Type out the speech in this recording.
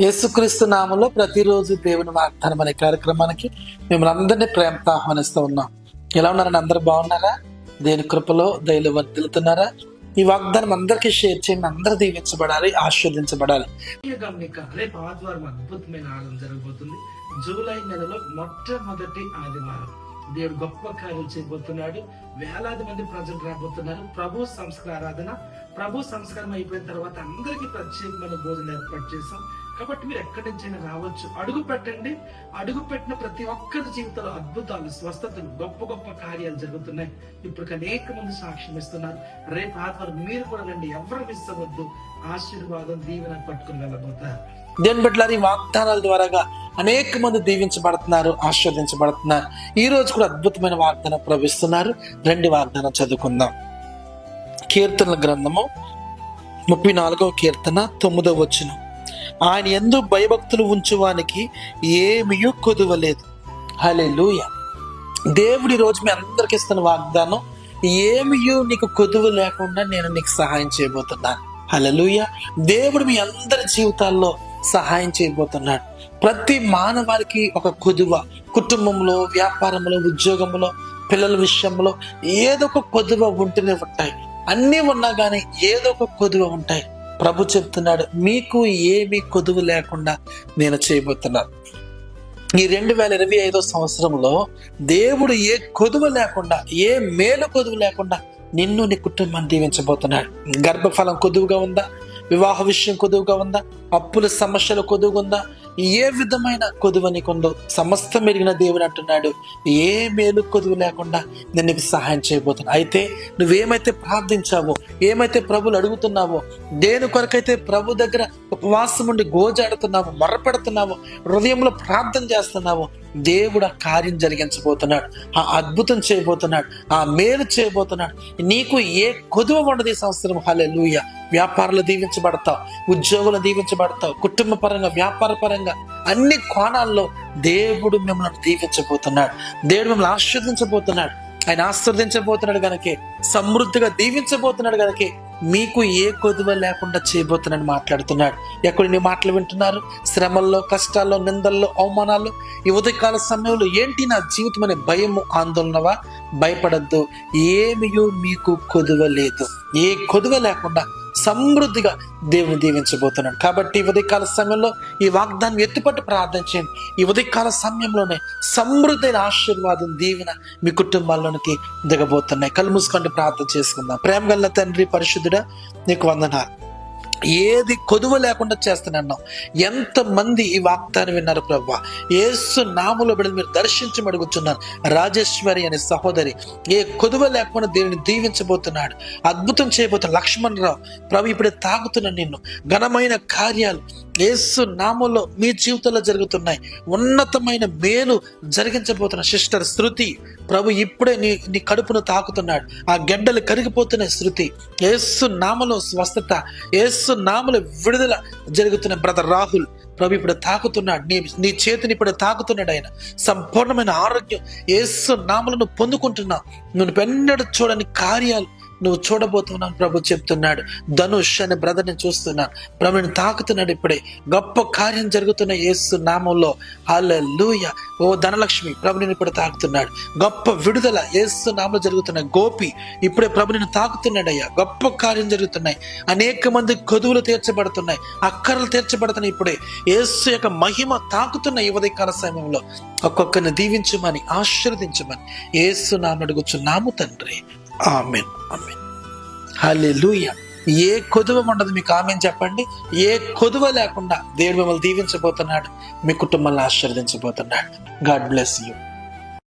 యేసుక్రీస్తు నామంలో ప్రతిరోజు దేవుని వాగ్దానం అనే కార్యక్రమానికి మిమ్మల్ని అందరినీ ప్రేమతో ఆహ్వానిస్తూ ఉన్నాం. ఎలా ఉన్నారని అందరు బాగున్నారా? దేని కృపలో దయలు వర్దిలుతున్నారా ఈ వాగ్దానం అందరికీ షేర్ చేయండి. అందరు దీవించబడాలి ఆశీర్వదించబడాలి. గమనిక రేపు ఆదివారం అద్భుతమైన ఆనందం జరగబోతుంది. జూలై నెలలో మొట్టమొదటి ఆదివారం. దేవుడు గొప్ప కార్యం చేయబోతున్నాడు. వేలాది మంది ప్రజలు రాబోతున్నారు. ప్రభు సంస్కార ఆరాధన ప్రభు సంస్కారం అయిపోయిన తర్వాత అందరికీ ప్రత్యేకమైన భోజనం ఏర్పాటు చేశాం. కాబట్టి మీరు ఎక్కడి నుంచైనా రావచ్చు. అడుగు పెట్టండి. అడుగు పెట్టిన ప్రతి ఒక్కరి జీవితంలో అద్భుతాలు స్వస్థతలు గొప్ప గొప్ప కార్యాలు జరుగుతున్నాయి. ఇప్పుడు అనేక మంది సాక్ష్యం ఇస్తున్నారు. రేపు ఆత్మలు మీరు కూడా రండి. ఎవరు మిస్ అవ్వద్దు. ఆశీర్వాదం దీవెన పట్టుకుని వెళ్ళబోతారు. దేని బిడ్డలారు వాగ్దానాల ద్వారాగా అనేక మంది దీవించబడుతున్నారు ఆశీర్వదించబడుతున్నారు. ఈ రోజు కూడా అద్భుతమైన వాగ్దానం ప్రవేశిస్తున్నారు రెండు వాగ్దానం చదువుకుందాం. కీర్తనల గ్రంథము ముప్పై నాలుగవ కీర్తన తొమ్మిదవ వచ్చినాం ఆయన ఎందు భయభక్తులు ఉంచువానికి ఏమీ కొదువలేదు. హలే లూయ దేవుడి రోజు మీ అందరికి ఇస్తున్న వాగ్దానం ఏమియో నీకు కొదువు లేకుండా నేను నీకు సహాయం చేయబోతున్నాను. హలలుయ దేవుడు మీ అందరి జీవితాల్లో సహాయం చేయబోతున్నాడు. ప్రతి మానవాళికి ఒక కొదువ కుటుంబంలో వ్యాపారంలో ఉద్యోగంలో పిల్లల విషయంలో ఏదో ఒక కొదువ ఉంటూనే ఉంటాయి. అన్నీ ఉన్నా కానీ ఏదో ఒక కొదువ ఉంటాయి. ప్రభు చెప్తున్నాడు మీకు ఏమీ కొదువు లేకుండా నేను చేయబోతున్నాను. ఈ రెండు వేల ఇరవై ఐదో సంవత్సరంలో దేవుడు ఏ కొదువు లేకుండా ఏ మేలు కొదువు లేకుండా నిన్ను నీ కుటుంబాన్ని దీవించబోతున్నాడు. గర్భఫలం కొదువుగా ఉందా? వివాహ విషయం కొదువుగా ఉందా? అప్పుల సమస్యలు కొదువుగా ఉందా? ఏ విధమైన కొదువ నీకుందో సమస్తం మెరిగిన దేవుడు అంటున్నాడు. ఏ మేలు కొదువు లేకుండా నేను నీకు సహాయం చేయబోతున్నా. అయితే నువ్వేమైతే ప్రార్థించావో ఏమైతే ప్రభులు అడుగుతున్నావో దేని కొరకైతే ప్రభు దగ్గర ఉపవాసం ఉండి గోజాడుతున్నావో మర్రపెడుతున్నావో హృదయంలో ప్రార్థన చేస్తున్నావో దేవుడు ఆ కార్యం జరిగించబోతున్నాడు. ఆ అద్భుతం చేయబోతున్నాడు. ఆ మేలు చేయబోతున్నాడు. నీకు ఏ కొదువ ఉండదు ఈ సంవత్సరం. హలెలూయ వ్యాపారాలు దీవించబడతావు. ఉద్యోగులు దీవించబడతావు. కుటుంబ పరంగా వ్యాపార పరంగా అన్ని కోణాల్లో దేవుడు మిమ్మల్ని దీవించబోతున్నాడు. దేవుడు మిమ్మల్ని ఆశీర్దించబోతున్నాడు ఆయన ఆస్వాదించబోతున్నాడు గనకే సమృద్ధిగా దీవించబోతున్నాడు గనకే మీకు ఏ కొదువ లేకుండా చేయబోతున్నాడు మాట్లాడుతున్నాడు. ఎక్కడ నీ మాటలు వింటున్నారు? శ్రమల్లో కష్టాల్లో నిందల్లో అవమానాల్లో ఈ ఉదయకాల సమయంలో ఏంటి నా జీవితం అనే భయము ఆందోళనవా? భయపడద్దు. ఏమియో మీకు కొదువ లేదు. ఏ కొదువ లేకుండా సమృద్ధిగా దేవుని దీవించబోతున్నాడు. కాబట్టి ఈ ఉదయకాల సమయంలో ఈ వాగ్దానం ఎత్తుపట్టు ప్రార్థన చేయండి. ఈ ఉదయకాల సమయంలోనే సమృద్ధైన ఆశీర్వాదం దీవెన మీ కుటుంబాల్లోనికి దిగబోతున్నాయి. కళ్ళు మూసుకోండి ప్రార్థన చేసుకుందాం. ప్రేమ గల్ల తండ్రి పరిశుద్ధుడా నీకు వందనాలు. ఏది కొదువ లేకుండా చేస్తున్నాను ఎంతమంది ఈ వాగ్దానం విన్నారు ప్రభా ఏసు నాములో బిడ్డలు మీరు దర్శించి అడుగుతున్నారు. రాజేశ్వరి అనే సహోదరి ఏ కొదువ లేకుండా దీనిని దీవించబోతున్నాడు. అద్భుతం చేయబోతున్న లక్ష్మణ్ రావు ప్రభు ఇప్పుడే తాగుతున్నాను నిన్ను. ఘనమైన కార్యాలు ఏసు నామంలో మీ జీవితంలో జరుగుతున్నాయి. ఉన్నతమైన మేలు జరిగించబోతున్న సిస్టర్ శృతి ప్రభు ఇప్పుడే నీ నీ కడుపును తాకుతున్నాడు. ఆ గెడ్డలు కరిగిపోతున్న శృతి. ఏసు నామలో స్వస్థత ఏసు నామలో విడుదల జరుగుతున్న బ్రదర్ రాహుల్. ప్రభు ఇప్పుడు తాకుతున్నాడు. నీ నీ చేతిని ఇప్పుడు తాకుతున్నాడు ఆయన. సంపూర్ణమైన ఆరోగ్యం ఏసు నామలను పొందుకుంటున్నావు. నువ్వు పెన్నడు చూడని కార్యాలు నువ్వు చూడబోతున్నాను ప్రభు చెప్తున్నాడు. ధనుష్ అనే బ్రదర్ని చూస్తున్నాను ప్రభుని తాకుతున్నాడు ఇప్పుడే. గొప్ప కార్యం జరుగుతున్న యేసు నామంలో. హల్లెలూయ. ఓ ధనలక్ష్మి ప్రభుని ఇప్పుడు తాకుతున్నాడు. గొప్ప విడుదల యేసు నామంలో జరుగుతున్న గోపి ఇప్పుడే ప్రభుని తాకుతున్నాడయ్యా గొప్ప కార్యం జరుగుతున్నాయి. అనేక మంది కొదువులు తీర్చబడుతున్నాయి. అక్కరలు తీర్చబడుతున్నాయి ఇప్పుడే. యేసు యొక్క మహిమ తాకుతున్న ఈ ఉదయకాల సమయంలో ఒక్కొక్కరిని దీవించమని ఆశీర్వదించమని ఏసు నామం నాము తండ్రి. Amen amen. లూయ ఏ కొదువ ఉండదు మీకు ఆమెన్ చెప్పండి. ఏ కొదువ లేకుండా దేవుడు మిమ్మల్ని దీవించబోతున్నాడు. మీ కుటుంబాన్ని ఆశీర్వదించబోతున్నాడు. God bless you.